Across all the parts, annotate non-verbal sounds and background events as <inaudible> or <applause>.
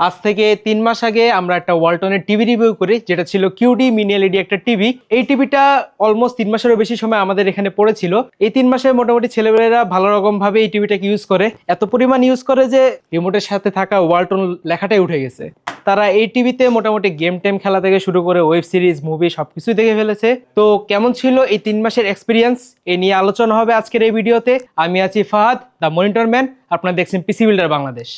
আজ থেকে তিন মাস আগে আমরা একটা ওয়ালটনের টিভি রিভিউ করি, যেটা ছিল কিউডি মিনি এলইডি একটা টিভি। এই টিভিটা অলমোস্ট তিন মাসেরও বেশি সময় আমাদের এখানে পড়েছিল। এই তিন মাসে মোটামুটি ছেলেমেয়েরা ভালো রকম ভাবে এই টিভিটাকে ইউজ করে। এত পরিমাণ ইউজ করে যে রিমোটের সাথে থাকা ওয়ালটন লেখাটাই উঠে গেছে। তারা এই টিভিতে মোটামুটি গেম টেম খেলা থেকে শুরু করে ওয়েব সিরিজ মুভি সবকিছু দেখে ফেলেছে। তো কেমন ছিল এই তিন মাসের এক্সপিরিয়েন্স এ নিয়ে আলোচনা হবে আজকের এই ভিডিওতে আমি আছি ফাহাদ দ্য মনিটর ম্যান আপনারা দেখছেন পিসি বিল্ডার বাংলাদেশ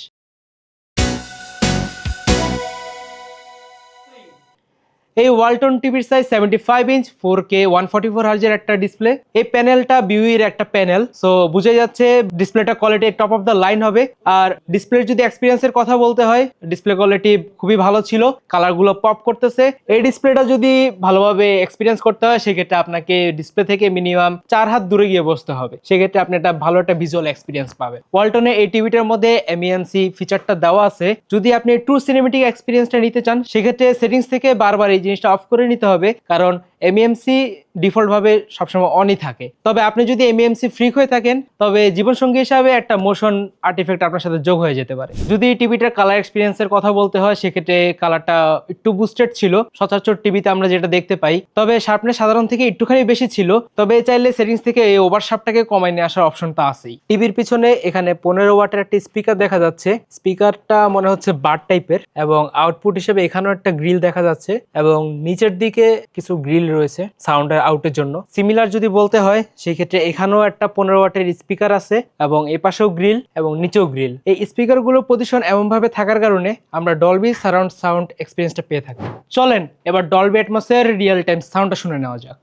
এই ওয়ালটন টিভির size seventy five inch four K one forty four হার্জের একটা ডিসপ্লে এই প্যানেলটা বিউইর একটা প্যানেল সো বুঝে যাচ্ছে ডিসপ্লেটা quality top of the line হবে। আর ডিসপ্লের যদি এক্সপিরিয়েন্সের কথা বলতে হয় ডিসপ্লে কোয়ালিটি খুবই ভালো ছিল কালারগুলো পপ করতেছে। এই ডিসপ্লেটা যদি ভালোভাবে এক্সপিরিয়েন্স করতে হয়, সেক্ষেত্রে আপনাকে ডিসপ্লে থেকে মিনিমাম চার হাত দূরে গিয়ে বসতে হবে। সেক্ষেত্রে আপনি একটা ভালো একটা ভিজুয়াল এক্সপিরিয়েন্স পাবেন। ওয়ালটনে এই টিভিটার মধ্যে এমইএমসি ফিচারটা দেওয়া আছে। যদি আপনি ট্রু সিনেমেটিক এক্সপিরিয়েন্সটা নিতে চান, সেক্ষেত্রে সেটিংস থেকে বারবার এই জিনিসটা অফ করে নিতে হবে। কারণ এমইএমসি ডিফল্ট ভাবে সবসময় অনই থাকে। তবে আপনি যদি এমইএমসি ফ্রিক হয়ে থাকেন, তবে জীবনসঙ্গী হিসাবে একটা মোশন আর্টিফেক্ট আপনার সাথে যোগ হয়ে যেতে পারে। যদি টিভিটার কালার এক্সপিরিয়েন্সের কথা বলতে হয়, সেক্ষেত্রে কালারটা একটু বুস্টেড ছিল। সচরাচর টিভিতে আমরা যেটা দেখতে পাই, তবে শার্পনেস সাধারণ থেকে একটুখানি বেশি ছিল। তবে চাইলে সেটিংস থেকে এই ওভার শার্পটাকে কমাই নিয়ে আসার অপশনটা আছেই। টিভির পিছনে এখানে পনেরো ওয়াটের একটা স্পিকার দেখা যাচ্ছে। স্পিকারটা মনে হচ্ছে বার টাইপের এবং আউটপুট হিসেবে এখানেও একটা গ্রিল দেখা যাচ্ছে এবং নিচের দিকে কিছু গ্রিল রয়েছে সাউন্ডের আউটের জন্য। সিমিলার যদি বলতে হয় সেই ক্ষেত্রে এখানেও একটা পনেরো ওয়াটের স্পিকার আছে এবং এ পাশেও গ্রিল এবং নিচেও গ্রিল এই স্পিকারগুলোর পজিশন এমন ভাবে থাকার কারণে আমরা ডলবি সারাউন্ড সাউন্ড এক্সপিরিয়েন্সটা পেয়ে থাকি। চলেন, এবার ডলবি অ্যাটমসের রিয়েল টাইম সাউন্ডটা শুনে নেওয়া যাক।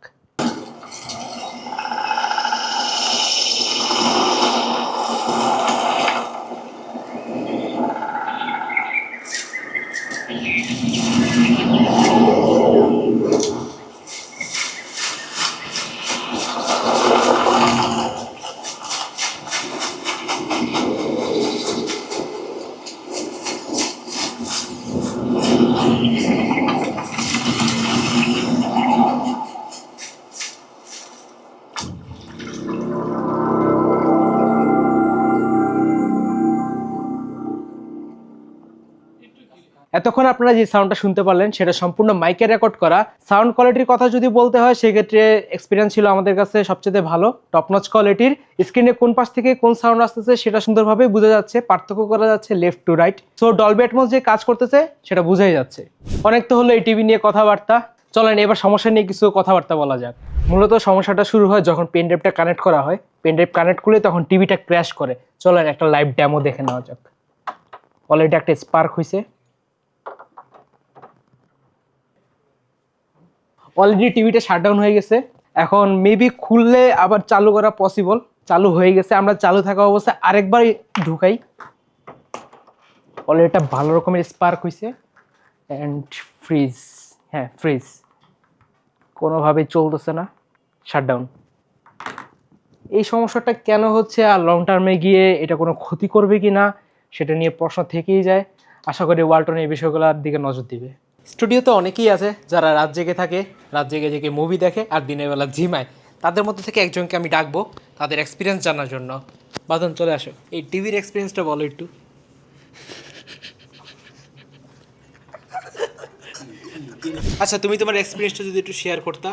এতক্ষণ আপনারা যে সাউন্ডটা শুনতে পারলেন, সেটা সম্পূর্ণ মাইকে রেকর্ড করা। সাউন্ড কোয়ালিটির কথা যদি বলতে হয়, সেক্ষেত্রে এক্সপিরিয়েন্স ছিল আমাদের কাছে সবচেয়ে ভালো টপনচ কোয়ালিটির স্ক্রিনে কোন পাশ থেকে কোন সাউন্ড আসতেছে, সেটা সুন্দরভাবে বোঝা যাচ্ছে, পার্থক্য করা যাচ্ছে left to right so Dolby Atmos যে কাজ করতেছে, সেটা বোঝাই যাচ্ছে। অনেক তো হলো এই টিভি নিয়ে কথাবার্তা। চলেন, এবার সমস্যা নিয়ে কিছু কথাবার্তা বলা যাক। মূলত সমস্যাটা শুরু হয় যখন পেন ড্রাইভটা কানেক্ট করা হয়। পেন ড্রাইভ কানেক্ট করলে তখন টিভিটা ক্র্যাশ করে। চলেন, একটা লাইভ ডেমো দেখে নেওয়া যাক। অলরেডি একটা স্পার্ক হয়েছে অলরেডি টিভিটা শাটডাউন হয়ে গেছে। এখন মেবি খুললে আবার চালু করা পসিবল চালু হয়ে গেছে, আমরা চালু থাকা অবস্থায় আরেকবার ঢুকাই। অলরেডি ভালো রকমের স্পার্ক হয়েছে অ্যান্ড ফ্রিজ হ্যাঁ ফ্রিজ কোনোভাবে চলতেছে না। শাটডাউন এই সমস্যাটা কেন হচ্ছে আর লং টার্মে গিয়ে এটা কোনো ক্ষতি করবে কি না সেটা নিয়ে প্রশ্ন থেকেই যায়। আশা করি ওয়ালটন এই বিষয়গুলোর দিকে নজর দিবে। স্টুডিওতে অনেকেই আছে যারা রাত জেগে থাকে, রাত জেগে জেগে মুভি দেখে আর দিনের বেলা ঝিমায় তাদের মধ্যে থেকে একজনকে আমি ডাকবো তাদের এক্সপিরিয়েন্স জানার জন্য। বাদন চলে আসো। এই টিভির এক্সপিরিয়েন্সটা বলো একটু। আচ্ছা তুমি তোমার এক্সপিরিয়েন্সটা যদি একটু শেয়ার করতা।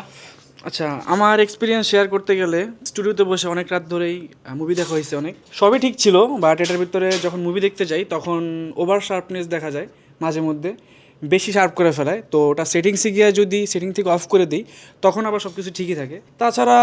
আচ্ছা আমার এক্সপিরিয়েন্স শেয়ার করতে গেলে স্টুডিওতে বসে অনেক রাত ধরেই মুভি দেখা হয়েছে অনেক। সবই ঠিক ছিল বাট এটার ভিতরে যখন মুভি দেখতে যাই, তখন ওভার শার্পনেস দেখা যায়, মাঝে মধ্যে। বেশি শার্প করে ফেলায়। তো ওটা সেটিংসে গিয়ে যদি সেটিং থেকে অফ করে দিই, তখন আবার সব কিছু ঠিকই থাকে। তাছাড়া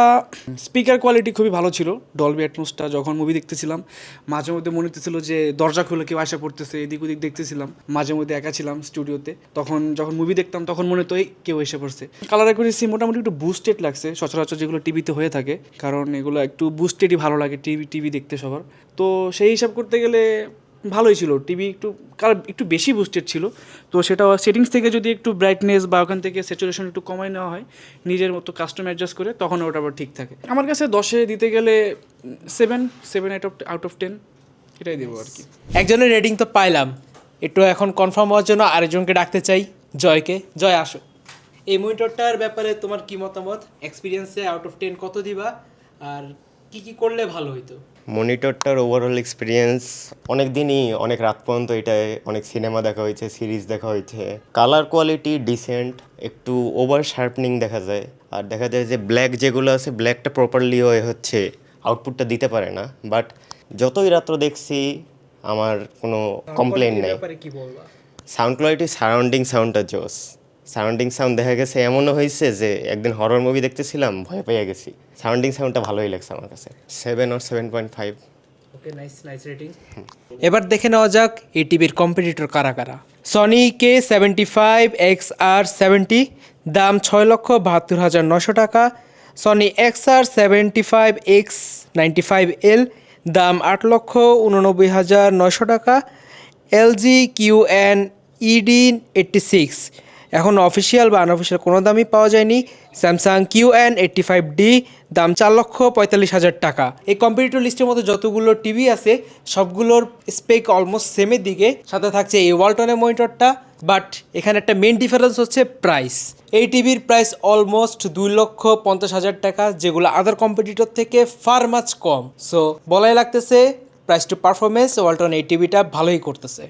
স্পিকার কোয়ালিটি খুবই ভালো ছিল। ডলবি অ্যাটমোসটা যখন মুভি দেখতেছিলাম, মাঝে মধ্যে মনে হতেছিল যে দরজা খুলে কেউ আসা পড়তেছে, এদিক ওদিক দেখতেছিলাম। মাঝে মধ্যে একা ছিলাম স্টুডিওতে তখন যখন মুভি দেখতাম, তখন মনে হতো, এই, কেউ এসে পড়ছে। কালার অ্যাকুরেসি মোটামুটি একটু বুস্টেড লাগছে, সচরাচর যেগুলো টিভিতে হয়ে থাকে। কারণ এগুলো একটু বুস্টেডই ভালো লাগে টিভি টিভি দেখতে সবার। তো সেই হিসাব করতে গেলে ভালোই ছিল। টিভি একটু কালার একটু বেশি বুস্টেড ছিল। তো সেটা সেটিংস থেকে যদি একটু ব্রাইটনেস বা ওখান থেকে স্যাচুরেশন একটু কমায় নেওয়া হয় নিজের মতো কাস্টম অ্যাডজাস্ট করে তখন ওটা আবার ঠিক থাকে। আমার কাছে দশে দিতে গেলে seven seven out of out of ten এটাই দেবো আর কি। একজনের রেটিং তো পাইলাম। একটু এখন কনফার্ম হওয়ার জন্য আরেকজনকে ডাকতে চাই জয়কে। জয় আসো। এই মনিটরটার ব্যাপারে তোমার কি মতামত? এক্সপিরিয়েন্সে আউট অফ টেন কত দিবা? আর কি কি করলে ভালো হইতো? মনিটরটার ওভারঅল এক্সপিরিয়েন্স অনেক দিনই অনেক রাত পর্যন্ত এটায় অনেক সিনেমা দেখা হয়েছে সিরিজ দেখা হয়েছে। কালার কোয়ালিটি ডিসেন্ট একটু ওভার শার্পনিং দেখা যায়। আর দেখা যায় যে ব্ল্যাক যেগুলো আছে ব্ল্যাকটা প্রপারলি হয়ে হচ্ছে আউটপুটটা দিতে পারে না। বাট যতই রাত্র দেখছি আমার কোনো কমপ্লেন নেই। সাউন্ড কোয়ালিটি সারাউন্ডিং সাউন্ডটা জোস। সারাউন্ডিং সাউন্ড দেখা গেছে এমনও হয়েছে যে একদিন হরর মুভি দেখতেছিলাম ভয় পেয়ে গেছি। সাউন্ডিং সাউন্ডটা ভালোই লাগছে আমার কাছে। Seven or seven point five okay nice nice rating এবার দেখে নেওয়া যাক এই টিভির কম্পিটিটর কারা কারা। Sony K seventy five X R seventy দাম ছয় লক্ষ বাহাত্তর হাজার নশো টাকা। Sony X R seventy five X ninety five L দাম আট লক্ষ উননব্বই হাজার নশো টাকা। LG Q N E D eighty six এখন অফিসিয়াল বা আনঅফিসিয়াল কোনো দামই পাওয়া যায়নি। Samsung Q N eighty five D দাম চার লক্ষ পঁয়তাল্লিশ হাজার টাকা। এই কম্পিটিটর লিস্টের মধ্যে যতগুলো টিভি আছে, সবগুলোর স্পেক অলমোস্ট সেমের দিকে। সাথে থাকছে এই ওয়ালটনের মনিটরটা বাট এখানে একটা মেন ডিফারেন্স হচ্ছে প্রাইস এই টিভির প্রাইস অলমোস্ট দুই লক্ষ পঞ্চাশ হাজার টাকা, যেগুলো আদার কম্পিটিটর থেকে ফার মাচ কম। সো বলাই লাগতেছে প্রাইস টু পারফরমেন্স ওয়ালটন এই টিভিটা ভালোই করতেছে।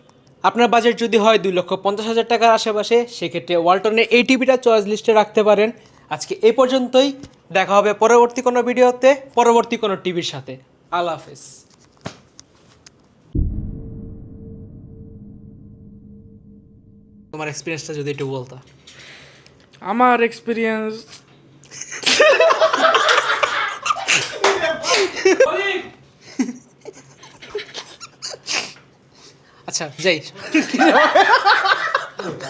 আপনার বাজেট যদি হয় দুই লক্ষ পঞ্চাশ হাজার টাকার আশেপাশে সেক্ষেত্রে ওয়ালটনের এই টিভিটা চয়েস লিস্টে রাখতে পারেন। আজকে এ পর্যন্তই। দেখা হবে পরবর্তী কোনো ভিডিওতে পরবর্তী কোনো টিভির সাথে। আল্লাহ হাফেজ। তোমার এক্সপিরিয়েন্সটা যদি একটু বলতা। আমার এক্সপিরিয়েন্স <laughs> <laughs> আচ্ছা যাই <laughs>